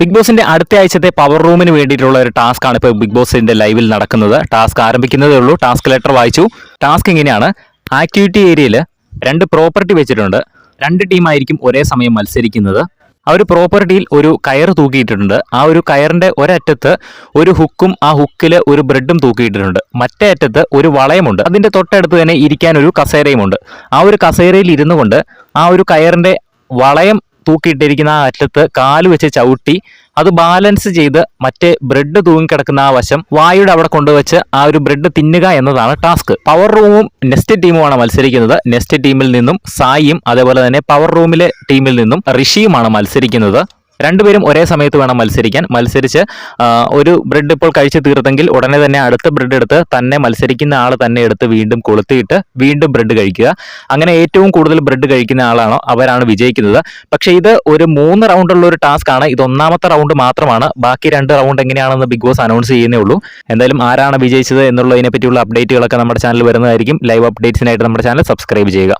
Big ബോസിന്റെ അടുത്ത ആഴ്ചത്തെ പവർ റൂമിന് വേണ്ടിയിട്ടുള്ള ഒരു ടാസ്ക് ആണ് ഇപ്പോൾ ബിഗ് ബോസിന്റെ ലൈവിൽ നടക്കുന്നത്. ടാസ്ക് ആരംഭിക്കുന്നതേ ഉള്ളൂ. ടാസ്ക് ലെറ്റർ വായിച്ചു. ടാസ്ക് ഇങ്ങനെയാണ് ആക്ടിവിറ്റി ഏരിയയിൽ രണ്ട് പ്രോപ്പർട്ടി വെച്ചിട്ടുണ്ട്. രണ്ട് ടീമായിരിക്കും ഒരേ സമയം മത്സരിക്കുന്നത്. ആ ഒരു പ്രോപ്പർട്ടിയിൽ ഒരു കയർ തൂക്കിയിട്ടുണ്ട്. ആ ഒരു കയറിന്റെ ഒരറ്റത്ത് ഒരു ഹുക്കും ആ ഹുക്കിൽ ഒരു ബ്രെഡും തൂക്കിയിട്ടിട്ടുണ്ട്. മറ്റേ അറ്റത്ത് ഒരു വളയമുണ്ട്. അതിന്റെ തൊട്ടടുത്ത് തന്നെ ഇരിക്കാൻ ഒരു കസേരയുമുണ്ട്. ആ ഒരു കസേരയിൽ ഇരുന്നു കൊണ്ട് ആ ഒരു കയറിന്റെ വളയം തൂക്കിയിട്ടിരിക്കുന്ന ആ അറ്റത്ത് കാൽ വെച്ച് ചവിട്ടി അത് ബാലൻസ് ചെയ്ത് മറ്റേ ബ്രെഡ് തൂങ്ങിക്കിടക്കുന്ന ആ വശം വായുടെ അവിടെ കൊണ്ടുവച്ച് ആ ഒരു ബ്രെഡ് തിന്നുക എന്നതാണ് ടാസ്ക് പവർ റൂമും നെസ്റ്റ് ടീമുമാണ് മത്സരിക്കുന്നത്. നെസ്റ്റ് ടീമിൽ നിന്നും സായിയും അതേപോലെ തന്നെ പവർ റൂമിലെ ടീമിൽ നിന്നും ഋഷിയുമാണ് മത്സരിക്കുന്നത്. രണ്ടുപേരും ഒരേ സമയത്ത് വേണം മത്സരിക്കാൻ. മത്സരിച്ച് ഒരു ബ്രെഡ് ഇപ്പോൾ കഴിച്ചു തീർത്തെങ്കിൽ ഉടനെ തന്നെ അടുത്ത ബ്രെഡ് എടുത്ത് തന്നെ മത്സരിക്കുന്ന ആൾ തന്നെ എടുത്ത് വീണ്ടും കൊളുത്തിയിട്ട് വീണ്ടും ബ്രെഡ് കഴിക്കുക. അങ്ങനെ ഏറ്റവും കൂടുതൽ ബ്രെഡ് കഴിക്കുന്ന ആളാണോ അവരാണ് വിജയിക്കുന്നത്. പക്ഷേ ഇത് ഒരു മൂന്ന് റൗണ്ടുള്ള ഒരു ടാസ്ക് ആണ്. ഇത് ഒന്നാമത്തെ റൗണ്ട് മാത്രമാണ്. ബാക്കി രണ്ട് റൗണ്ട് എങ്ങനെയാണെന്ന് ബിഗ് ബോസ് അനൗൺസ് ചെയ്യുന്നേ ഉള്ളൂ. എന്തായാലും ആരാണ് വിജയിച്ചത് എന്നുള്ളതിനെ പറ്റിയുള്ള അപ്ഡേറ്റുകളൊക്കെ നമ്മുടെ ചാനൽ വരുന്നതായിരിക്കും. ലൈവ് അപ്ഡേറ്റ്സിനായിട്ട് നമ്മുടെ ചാനൽ സബ്സ്ക്രൈബ് ചെയ്യുക.